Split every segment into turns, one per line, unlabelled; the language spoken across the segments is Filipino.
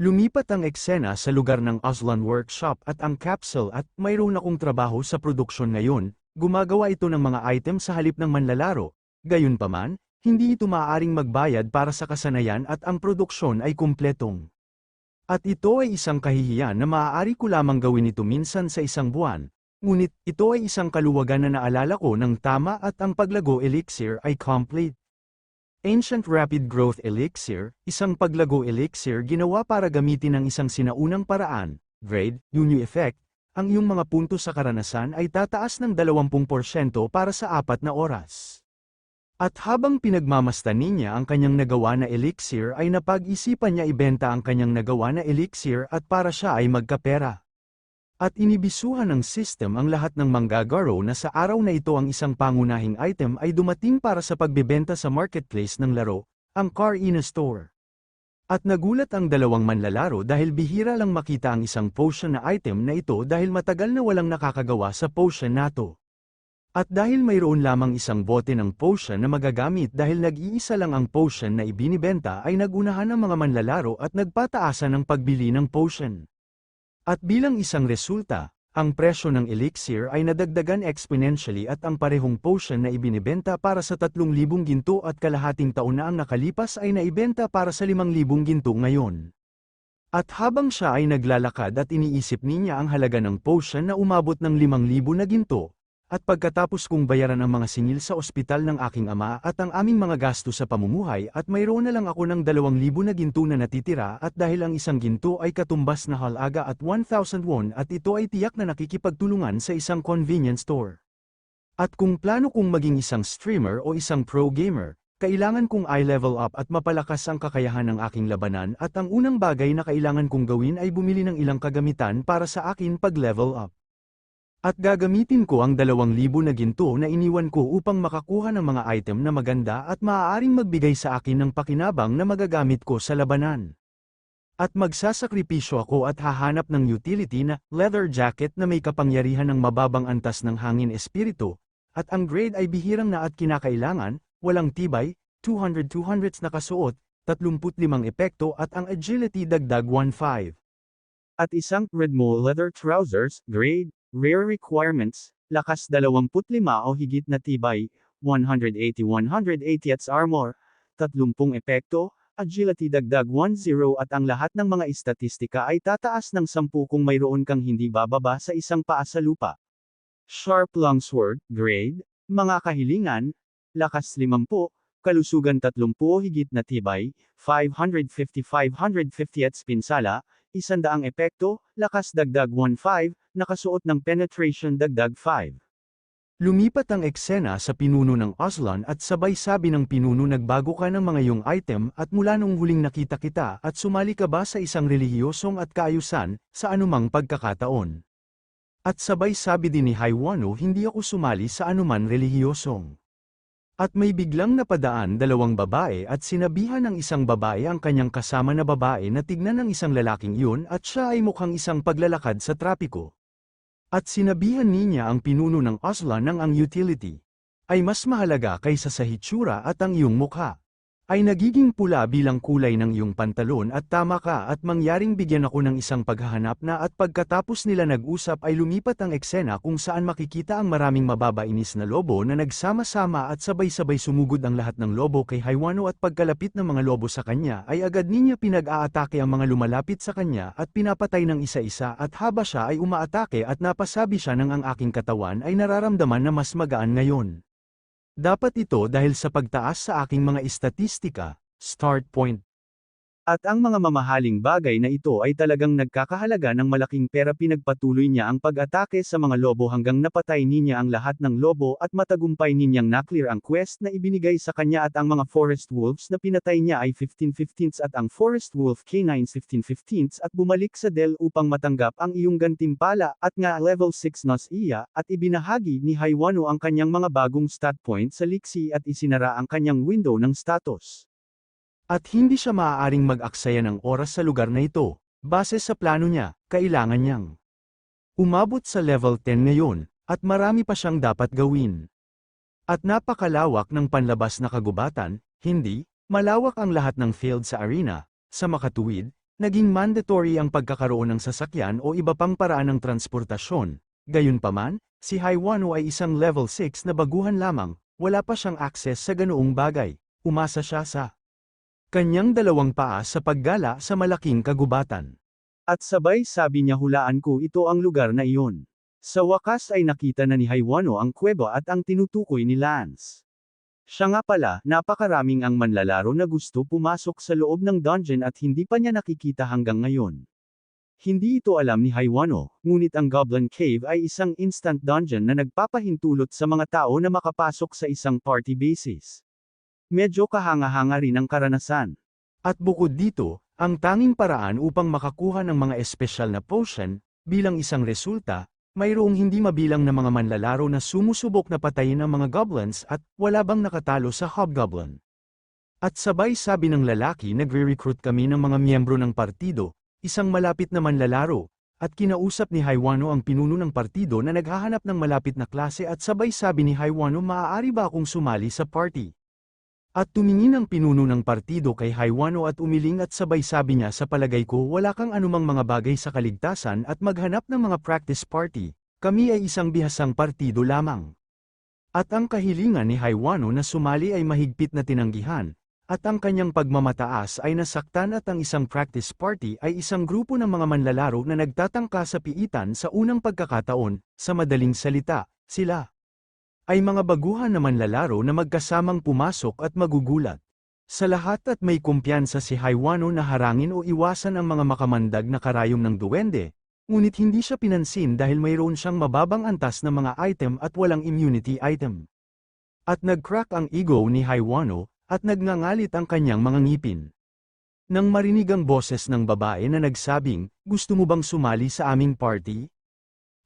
Lumipat ang eksena sa lugar ng Aslan Workshop at ang capsule at mayroon akong trabaho sa produksyon ngayon, gumagawa ito ng mga item sa halip ng manlalaro. Gayunpaman, hindi ito maaaring magbayad para sa kasanayan at ang produksyon ay kumpletong. At ito ay isang kahihiyan na maaari ko lamang gawin ito minsan sa isang buwan, ngunit ito ay isang kaluwagan na naalala ko ng tama at ang paglago elixir ay complete. Ancient Rapid Growth Elixir, isang paglago elixir ginawa para gamitin ang isang sinaunang paraan, grade, Unio Effect, ang iyong mga punto sa karanasan ay tataas ng 20% para sa apat na oras. At habang pinagmamastan niya ang kanyang nagawa na elixir ay napag-isipan niya ibenta ang kanyang nagawa na elixir at para siya ay magkapera. At inibisuhan ng system ang lahat ng manggagaro na sa araw na ito ang isang pangunahing item ay dumating para sa pagbebenta sa marketplace ng laro, ang Car in a Store. At nagulat ang dalawang manlalaro dahil bihira lang makita ang isang potion na item na ito dahil matagal na walang nakakagawa sa potion nato. At dahil mayroon lamang isang bote ng potion na magagamit dahil nag-iisa lang ang potion na ibinibenta ay nagunahan ang mga manlalaro at nagpataasan ng pagbili ng potion. At bilang isang resulta, ang presyo ng elixir ay nadagdagan exponentially at ang parehong potion na ibinibenta para sa 3,000 ginto at kalahating taon na ang nakalipas ay naibenta para sa 5,000 ginto ngayon. At habang siya ay naglalakad at iniisip niya ang halaga ng potion na umabot ng 5,000 na ginto, at pagkatapos kong bayaran ang mga singil sa ospital ng aking ama at ang aming mga gasto sa pamumuhay at mayroon na lang ako ng 2,000 na ginto na natitira at dahil ang isang ginto ay katumbas na halaga at 1,000 won at ito ay tiyak na nakikipagtulungan sa isang convenience store. At kung plano kong maging isang streamer o isang pro gamer, kailangan kong i-level up at mapalakas ang kakayahan ng aking labanan at ang unang bagay na kailangan kong gawin ay bumili ng ilang kagamitan para sa akin pag-level up. At gagamitin ko ang 2,000 na ginto na iniwan ko upang makakuha ng mga item na maganda at maaaring magbigay sa akin ng pakinabang na magagamit ko sa labanan. At magsasakripisyo ako at hahanap ng utility na leather jacket na may kapangyarihan ng mababang antas ng hangin espiritu, at ang grade ay bihirang na at kinakailangan, walang tibay, 200-200s nakasuot, 35 epekto at ang agility dagdag 1.5. At isang red mole leather trousers, grade, Rare requirements, lakas 25 o higit na tibay, 180-180 at armor, 30 epekto, agility dagdag 10 at ang lahat ng mga istatistika ay tataas ng 10 kung mayroon kang hindi bababa sa isang paa sa lupa. Sharp longsword, grade, mga kahilingan, lakas 50, kalusugan 30 o higit na tibay, 550-550 at pinsala, isandaang epekto, lakas dagdag 1.5, nakasuot ng penetration dagdag 5. Lumipat ang eksena sa pinuno ng Aslan at sabay sabi ng pinuno nagbago ka ng mga iyong item at mula nung huling nakita kita at sumali ka ba sa isang relihiyosong at kaayusan, sa anumang pagkakataon. At sabay sabi din ni Haiwano hindi ako sumali sa anuman relihiyosong. At may biglang napadaan dalawang babae at sinabihan ng isang babae ang kanyang kasama na babae na tignan ng isang lalaking iyon at siya ay mukhang isang paglalakad sa trapiko. At sinabihan niya ang pinuno ng Aslan ng ang utility ay mas mahalaga kaysa sa hitsura at ang iyong mukha ay nagiging pula bilang kulay ng iyong pantalon at tama ka at mangyaring bigyan ako ng isang paghahanap na at pagkatapos nila nag-usap ay lumipat ang eksena kung saan makikita ang maraming mababainis na lobo na nagsama-sama at sabay-sabay sumugod ang lahat ng lobo kay Haiwano at pagkalapit ng mga lobo sa kanya ay agad niya pinag-aatake ang mga lumalapit sa kanya at pinapatay ng isa-isa at haba siya ay umaatake at napasabi siya ng ang aking katawan ay nararamdaman na mas magaan ngayon. Dapat ito dahil sa pagtaas sa aking mga istatistika, start point. At ang mga mamahaling bagay na ito ay talagang nagkakahalaga ng malaking pera pinagpatuloy niya ang pag-atake sa mga lobo hanggang napatay niya ang lahat ng lobo at matagumpay ninyang naklear ang quest na ibinigay sa kanya at ang mga forest wolves na pinatay niya ay 15-15 at ang forest wolf K9 15-15 at bumalik sa Dell upang matanggap ang iyong gantimpala at nga level 6 nos iya at ibinahagi ni Haiwano ang kanyang mga bagong stat point sa Lixi at isinara ang kanyang window ng status. At hindi siya maaaring mag-aksaya ng oras sa lugar na ito, base sa plano niya, kailangan niyang umabot sa level 10 ngayon, at marami pa siyang dapat gawin. At napakalawak ng panlabas na kagubatan, hindi, malawak ang lahat ng field sa arena, sa makatuwid, naging mandatory ang pagkakaroon ng sasakyan o iba pang paraan ng transportasyon. Gayunpaman, si Haiwano ay isang level 6 na baguhan lamang, wala pa siyang access sa ganoong bagay. Umasa siya sa kanyang dalawang paa sa paggala sa malaking kagubatan. At sabay sabi niya hulaan ko ito ang lugar na iyon. Sa wakas ay nakita na ni Haiwano ang kuweba at ang tinutukoy ni Lance. Siya nga pala, napakaraming ang manlalaro na gusto pumasok sa loob ng dungeon at hindi pa niya nakikita hanggang ngayon. Hindi ito alam ni Haiwano, ngunit ang Goblin Cave ay isang instant dungeon na nagpapahintulot sa mga tao na makapasok sa isang party basis. Medyo kahanga-hanga rin ang karanasan. At bukod dito, ang tanging paraan upang makakuha ng mga espesyal na potion, bilang isang resulta, mayroong hindi mabilang na mga manlalaro na sumusubok na patayin ang mga goblins at wala bang nakatalo sa hobgoblin. At sabay sabi ng lalaki nagre-recruit kami ng mga miyembro ng partido, isang malapit na manlalaro, at kinausap ni Haiwano ang pinuno ng partido na naghahanap ng malapit na klase at sabay sabi ni Haiwano maaari ba akong sumali sa party. At tumingin ang pinuno ng partido kay Haiwano at umiling at sabay sabi niya sa palagay ko wala kang anumang mga bagay sa kaligtasan at maghanap ng mga practice party, kami ay isang bihasang partido lamang. At ang kahilingan ni Haiwano na sumali ay mahigpit na tinanggihan, at ang kanyang pagmamataas ay nasaktan at ang isang practice party ay isang grupo ng mga manlalaro na nagtatangka sa piitan sa unang pagkakataon, sa madaling salita, sila ay mga baguhan na manlalaro na magkasamang pumasok at magugulat. Sa lahat at may kumpiyansa si Haiwano na harangin o iwasan ang mga makamandag na karayom ng duwende, ngunit hindi siya pinansin dahil mayroon siyang mababang antas na mga item at walang immunity item. At nag-crack ang ego ni Haiwano, at nagngangalit ang kanyang mga ngipin. Nang marinig ang boses ng babae na nagsabing, gusto mo bang sumali sa aming party?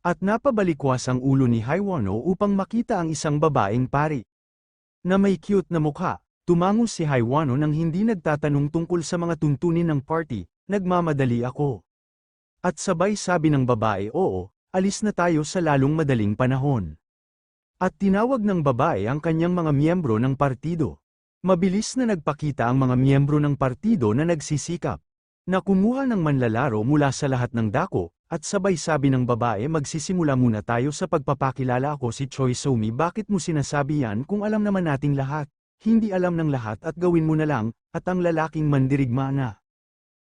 At napabalikwas ang ulo ni Haiwano upang makita ang isang babaeng pari. Na may cute na mukha, tumango si Haiwano nang hindi nagtatanong tungkol sa mga tuntunin ng party, nagmamadali ako. At sabay sabi ng babae oo, alis na tayo sa lalong madaling panahon. At tinawag ng babae ang kanyang mga miyembro ng partido. Mabilis na nagpakita ang mga miyembro ng partido na nagsisikap. Na kumuha ng manlalaro mula sa lahat ng dako, at sabay sabi ng babae magsisimula muna tayo sa pagpapakilala ako si Choi Somi bakit mo sinasabi yan kung alam naman nating lahat. Hindi alam ng lahat at gawin mo na lang, at ang lalaking mandirigma na.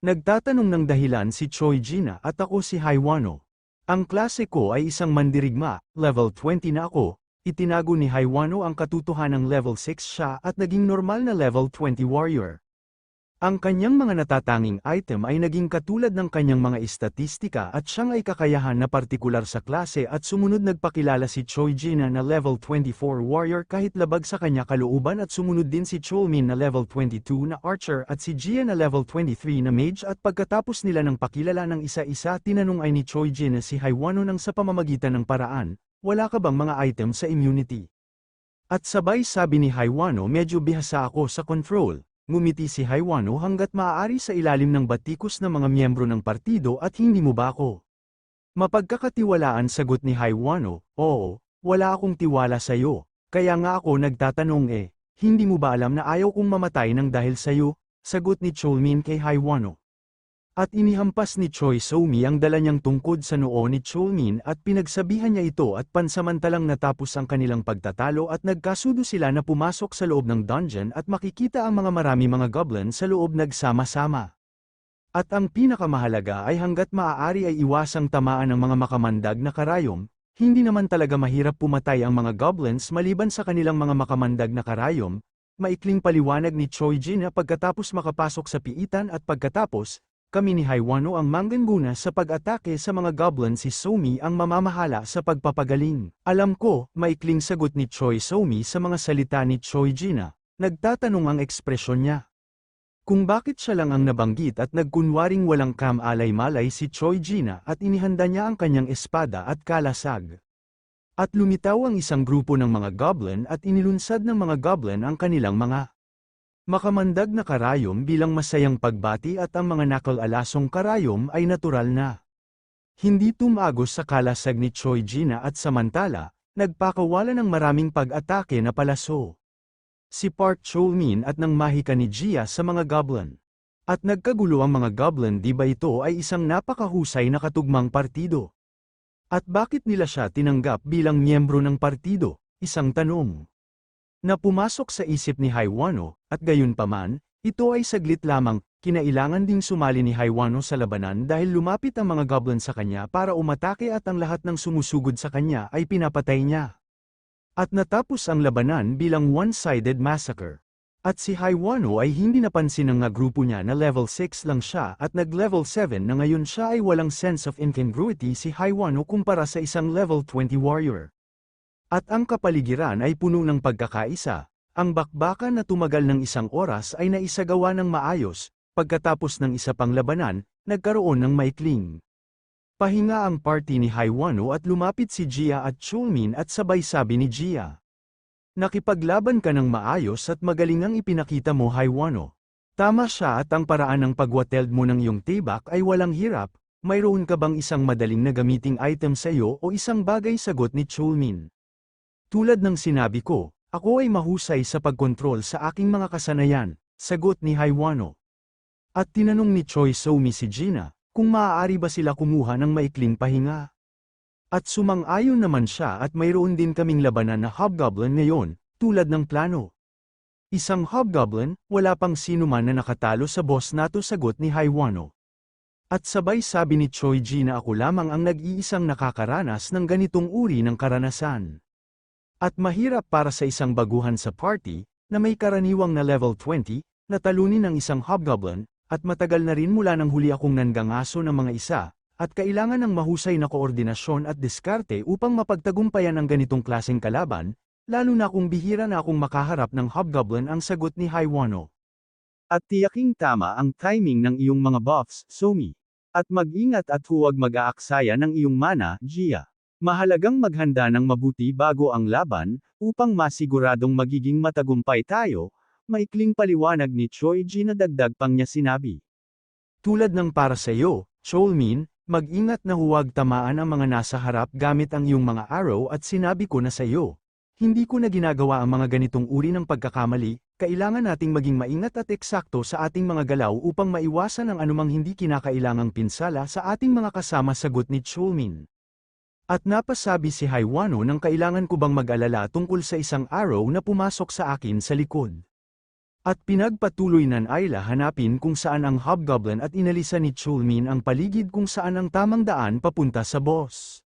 Nagtatanong ng dahilan si Choi Gina at ako si Haiwano. Ang klase ko ay isang mandirigma, level 20 na ako, itinago ni Haiwano ang katutuhanang level 6 siya at naging normal na level 20 warrior. Ang kanyang mga natatanging item ay naging katulad ng kanyang mga istatistika at siyang ay kakayahan na partikular sa klase at sumunod nagpakilala si Choi Jina na level 24 warrior kahit labag sa kanya kalooban at sumunod din si Cholmin na level 22 na archer at si Jia na level 23 na mage at pagkatapos nila ng pakilala ng isa-isa tinanong ay ni Choi Jina si Haiwano nang sa pamamagitan ng paraan, wala ka bang mga item sa immunity? At sabay sabi ni Haiwano medyo bihasa ako sa control. Ngumiti si Haiwano hanggat maaari sa ilalim ng batikos ng mga miyembro ng partido at hindi mo ba ako? Mapagkakatiwalaan sagot ni Haiwano, oo, wala akong tiwala sa iyo, kaya nga ako nagtatanong eh, hindi mo ba alam na ayaw kong mamatay ng dahil sa iyo? Sagot ni Cholmin kay Haiwano. At inihampas ni Choi Somi ang dala niyang tungkod sa noo ni Cholmin at pinagsabihan niya ito at pansamantalang natapos ang kanilang pagtatalo at nagkasudo sila na pumasok sa loob ng dungeon at makikita ang mga marami mga goblin sa loob nagsama-sama. At ang pinakamahalaga ay hanggat maaari ay iwasang tamaan ng mga makamandag na karayom, hindi naman talaga mahirap pumatay ang mga goblins maliban sa kanilang mga makamandag na karayom, maikling paliwanag ni Choi Jin na pagkatapos makapasok sa piitan at pagkatapos, kami ni Haiwano ang mangganguna sa pag-atake sa mga goblin si Somi ang mamamahala sa pagpapagaling. Alam ko, maikling sagot ni Choi Somi sa mga salita ni Choi Gina. Nagtatanong ang ekspresyon niya. Kung bakit siya lang ang nabanggit at nagkunwaring walang kam-alay-malay si Choi Gina at inihanda niya ang kanyang espada at kalasag. At lumitaw ang isang grupo ng mga goblin at inilunsad ng mga goblin ang kanilang mga Makamandag na karayom bilang masayang pagbati at ang mga nakal-alasong karayom ay natural na. Hindi tumagos sa kalasag ni Choi Gina at samantala, nagpakawala ng maraming pag-atake na palaso. Si Park Cholmin at ng mahika ni Jia sa mga goblin. At nagkagulo ang mga goblin di ba ito ay isang napakahusay na katugmang partido? At bakit nila siya tinanggap bilang miyembro ng partido? Isang tanong. Na pumasok sa isip ni Haiwano, at gayon paman, ito ay saglit lamang, kinailangan ding sumali ni Haiwano sa labanan dahil lumapit ang mga goblin sa kanya para umatake at ang lahat ng sumusugod sa kanya ay pinapatay niya. At natapos ang labanan bilang one-sided massacre. At si Haiwano ay hindi napansin ng nga grupo niya na level 6 lang siya at nag-level 7 na ngayon siya ay walang sense of incongruity si Haiwano kumpara sa isang level 20 warrior. At ang kapaligiran ay puno ng pagkakaisa, ang bakbakan na tumagal ng isang oras ay naisagawa ng maayos, pagkatapos ng isa pang labanan, nagkaroon ng maikling. Pahinga ang party ni Haiwano at lumapit si Jia at Chulmin at sabay sabi ni Jia. Nakipaglaban ka ng maayos at magaling ang ipinakita mo Haiwano. Tama siya at ang paraan ng pagwateld mo ng iyong tibak ay walang hirap, mayroon ka bang isang madaling na gamiting item sa iyo o isang bagay sagot ni Chulmin. Tulad ng sinabi ko, ako ay mahusay sa pagkontrol sa aking mga kasanayan, sagot ni Haiwano. At tinanong ni Choi Soumi si Gina, kung maaari ba sila kumuha ng maikling pahinga. At sumang-ayon naman siya at mayroon din kaming labanan na hobgoblin ngayon, tulad ng plano. Isang hobgoblin, wala pang sino man na nakatalo sa boss nato sagot ni Haiwano. At sabay sabi ni Choi Ji na ako lamang ang nag-iisang nakakaranas ng ganitong uri ng karanasan. At mahirap para sa isang baguhan sa party, na may karaniwang na level 20, na talunin ng isang hobgoblin, at matagal na rin mula nang huli akong nanggangaso ng mga isa, at kailangan ng mahusay na koordinasyon at diskarte upang mapagtagumpayan ang ganitong klaseng kalaban, lalo na kung bihira na akong makaharap ng hobgoblin ang sagot ni Haiwano. At tiyaking tama ang timing ng iyong mga buffs, Somi. At mag-ingat at huwag mag-aaksaya ng iyong mana, Gia. Mahalagang maghanda ng mabuti bago ang laban, upang masiguradong magiging matagumpay tayo, maikling paliwanag ni Choi Ji na dagdag pang niya sinabi. Tulad ng para sa iyo, Cholmin, mag-ingat na huwag tamaan ang mga nasa harap gamit ang iyong mga arrow at sinabi ko na sa iyo. Hindi ko na ginagawa ang mga ganitong uri ng pagkakamali, kailangan nating maging maingat at eksakto sa ating mga galaw upang maiwasan ang anumang hindi kinakailangang pinsala sa ating mga kasama sagot ni Chulmin. At napasabi si Haiwano nang kailangan ko bang mag-alala tungkol sa isang arrow na pumasok sa akin sa likod. At pinagpatuloy ng Ayla hanapin kung saan ang hobgoblin at inalisan ni Chulmin ang paligid kung saan ang tamang daan papunta sa boss.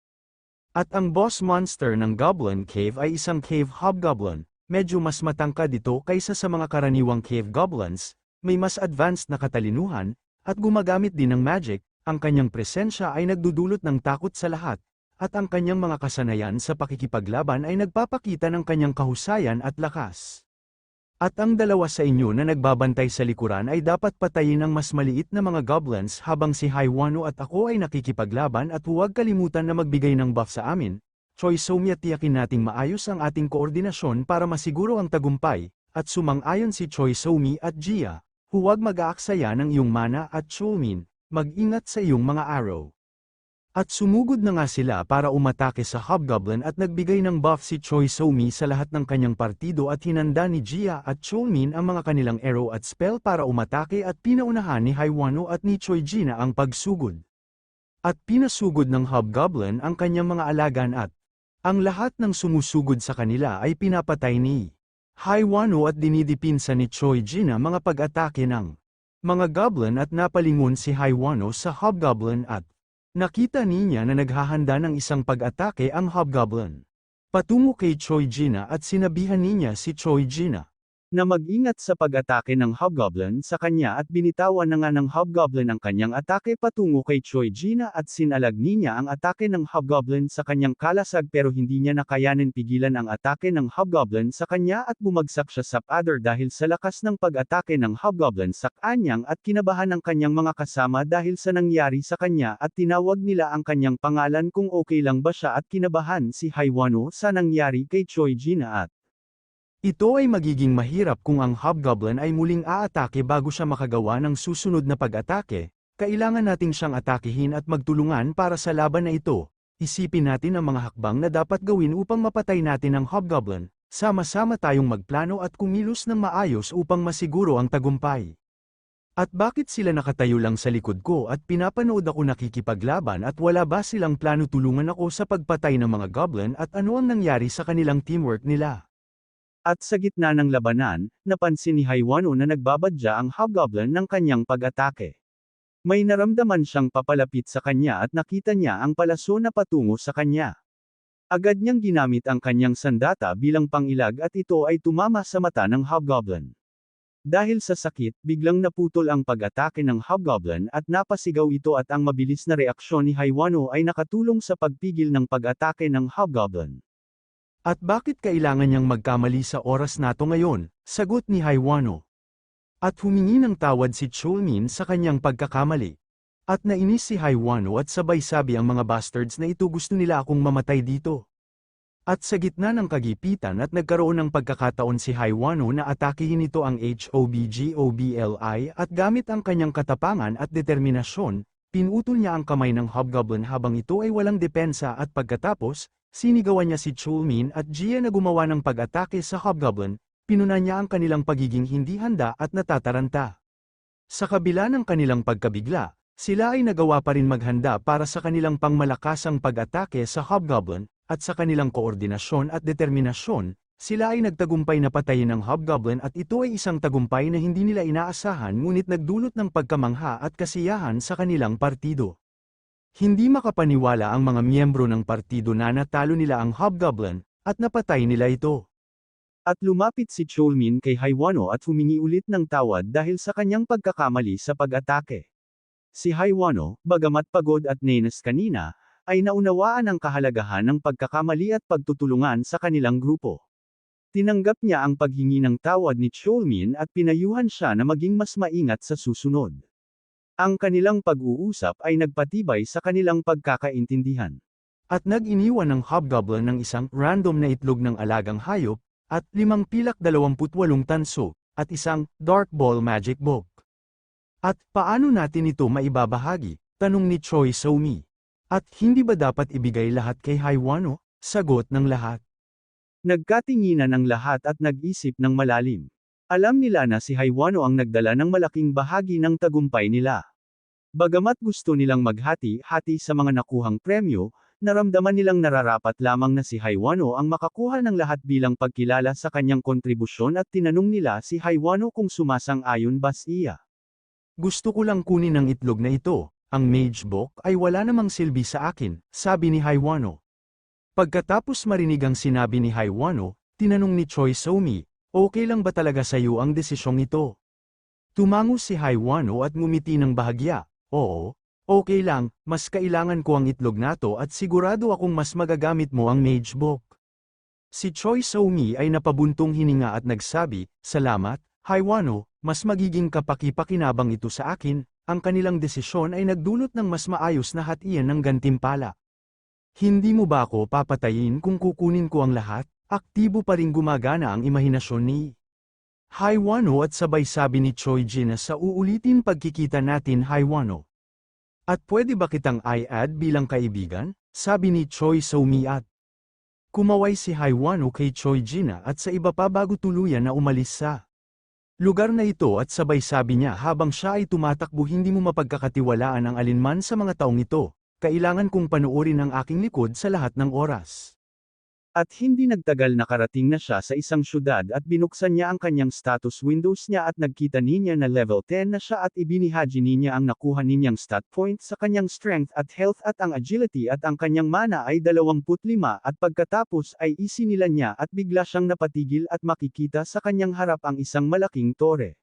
At ang boss monster ng Goblin Cave ay isang cave hobgoblin, medyo mas matangkad ito kaysa sa mga karaniwang cave goblins, may mas advanced na katalinuhan, at gumagamit din ng magic, ang kanyang presensya ay nagdudulot ng takot sa lahat, at ang kanyang mga kasanayan sa pakikipaglaban ay nagpapakita ng kanyang kahusayan at lakas. At ang dalawa sa inyo na nagbabantay sa likuran ay dapat patayin ang mas maliit na mga goblins habang si Haiwano at ako ay nakikipaglaban at huwag kalimutan na magbigay ng buff sa amin. Choi Soumya tiyakin nating maayos ang ating koordinasyon para masiguro ang tagumpay, at sumang-ayon si Choi Soumi at Jia, huwag mag-aaksaya ng iyong mana at Chulmin, mag-ingat sa iyong mga arrow. At sumugod na nga sila para umatake sa Hobgoblin at nagbigay ng buff si Choi Soumi sa lahat ng kanyang partido at hinanda ni Jia at Chulmin ang mga kanilang arrow at spell para umatake at pinaunahan ni Haiwano at ni Choi Jina ang pagsugod. At pinasugod ng Hobgoblin ang kanyang mga alagan at ang lahat ng sumusugod sa kanila ay pinapatay ni Haiwano at dinidipinsa ni Choi Jina mga pag-atake ng mga goblin at napalingon si Haiwano sa Hobgoblin at Nakita niya na naghahanda ng isang pag-atake ang Hobgoblin. Patungo kay Choi Jina at sinabihan niya si Choi Jina na mag-ingat sa pag-atake ng Hobgoblin sa kanya at binitawan na nga ng Hobgoblin ang kanyang atake patungo kay Choi Jina at sinalag niya ang atake ng Hobgoblin sa kanyang kalasag pero hindi niya nakayanin pigilan ang atake ng Hobgoblin sa kanya at bumagsak siya sa pader dahil sa lakas ng pag-atake ng Hobgoblin sa kanyang at kinabahan ng kanyang mga kasama dahil sa nangyari sa kanya at tinawag nila ang kanyang pangalan kung okay lang ba siya at kinabahan si Haiwano sa nangyari kay Choi Jina at ito ay magiging mahirap kung ang Hobgoblin ay muling aatake bago siya makagawa ng susunod na pag-atake, kailangan nating siyang atakihin at magtulungan para sa laban na ito. Isipin natin ang mga hakbang na dapat gawin upang mapatay natin ang Hobgoblin, sama-sama tayong magplano at kumilos ng maayos upang masiguro ang tagumpay. At bakit sila nakatayo lang sa likod ko at pinapanood ako nakikipaglaban at wala ba silang plano tulungan ako sa pagpatay ng mga goblin at ano ang nangyari sa kanilang teamwork nila? At sa gitna ng labanan, napansin ni Haiwano na nagbabadya ang hobgoblin ng kanyang pag-atake. May naramdaman siyang papalapit sa kanya at nakita niya ang palaso na patungo sa kanya. Agad niyang ginamit ang kanyang sandata bilang pangilag at ito ay tumama sa mata ng hobgoblin. Dahil sa sakit, biglang naputol ang pag-atake ng Hobgoblin at napasigaw ito at ang mabilis na reaksyon ni Haiwano ay nakatulong sa pagpigil ng pag-atake ng Hobgoblin. At bakit kailangan niyang magkamali sa oras nato ngayon? Sagot ni Haiwano. At humingi ng tawad si Chulmin sa kanyang pagkakamali. At nainis si Haiwano at sabay sabi ang mga bastards na ito gusto nila akong mamatay dito. At sa gitna ng kagipitan at nagkaroon ng pagkakataon si Haiwano na atakihin ito ang HOBGOBLI at gamit ang kanyang katapangan at determinasyon, pinutol niya ang kamay ng Hobgoblin habang ito ay walang depensa at pagkatapos, sinigawan niya si Chulmin at Jia na gumawa ng pag-atake sa Hobgoblin, pinuna niya ang kanilang pagiging hindi handa at natataranta. Sa kabila ng kanilang pagkabigla, sila ay nagawa pa rin maghanda para sa kanilang pangmalakasang pag-atake sa Hobgoblin, at sa kanilang koordinasyon at determinasyon, sila ay nagtagumpay na patayin ng Hobgoblin at ito ay isang tagumpay na hindi nila inaasahan ngunit nagdulot ng pagkamangha at kasiyahan sa kanilang partido. Hindi makapaniwala ang mga miyembro ng partido na natalo nila ang Hobgoblin, at napatay nila ito. At lumapit si Cholmin kay Haiwano at humingi ulit ng tawad dahil sa kanyang pagkakamali sa pag-atake. Si Haiwano, bagamat pagod at nenes kanina, ay naunawaan ang kahalagahan ng pagkakamali at pagtutulungan sa kanilang grupo. Tinanggap niya ang paghingi ng tawad ni Cholmin at pinayuhan siya na maging mas maingat sa susunod. Ang kanilang pag-uusap ay nagpatibay sa kanilang pagkakaintindihan. At nag-iniwan ng hobgoblin ng isang random na itlog ng alagang hayop, at limang pilak 28 tanso, at isang dark ball magic book. At paano natin ito maibabahagi? Tanong ni Choi Somi. At hindi ba dapat ibigay lahat kay Haiwano? Sagot ng lahat. Nagkatinginan ang lahat at nag-isip ng malalim. Alam nila na si Haiwano ang nagdala ng malaking bahagi ng tagumpay nila. Bagamat gusto nilang maghati-hati sa mga nakuhang premyo, naramdaman nilang nararapat lamang na si Haiwano ang makakuha ng lahat bilang pagkilala sa kanyang kontribusyon at tinanong nila si Haiwano kung sumasang-ayon ba siya. Gusto ko lang kunin ang itlog na ito, ang mage book ay wala namang silbi sa akin, sabi ni Haiwano. Pagkatapos marinig ang sinabi ni Haiwano, tinanong ni Choi Somi, okay lang ba talaga sa iyo ang desisyong ito? Tumango si Haiwano at ngumiti ng bahagya, oo, okay lang, mas kailangan ko ang itlog nato at sigurado akong mas magagamit mo ang mage book. Si Choi Somi ay napabuntong hininga at nagsabi, salamat, Haiwano, mas magiging kapaki-pakinabang ito sa akin, ang kanilang desisyon ay nagdulot ng mas maayos na hatian ng gantimpala. Hindi mo ba ako papatayin kung kukunin ko ang lahat? Aktibo pa rin gumagana ang imahinasyon ni Haiwano at sabay sabi ni Choi Jin na sa uulitin pagkikita natin Haiwano. At pwede ba kitang i-add bilang kaibigan? Sabi ni Choi Somi at Kumaway si Haiwano kay Choi Jina at sa iba pa bago tuluyan na umalis sa Lugar na ito at sabay sabi niya habang siya ay tumatakbo hindi mo mapagkakatiwalaan ang alinman sa mga taong ito, kailangan kong panuorin ang aking likod sa lahat ng oras. At hindi nagtagal nakarating na siya sa isang syudad at binuksan niya ang kanyang status windows niya at nagkita niya na level 10 na siya at ibinihaji niya ang nakuha niyang stat point sa kanyang strength at health at ang agility at ang kanyang mana ay 25 at pagkatapos ay isinila niya at bigla siyang napatigil at makikita sa kanyang harap ang isang malaking tore.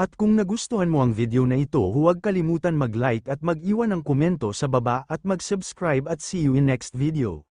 At kung nagustuhan mo ang video na ito huwag kalimutan mag-like at mag-iwan ng komento sa baba at mag-subscribe at see you in next video.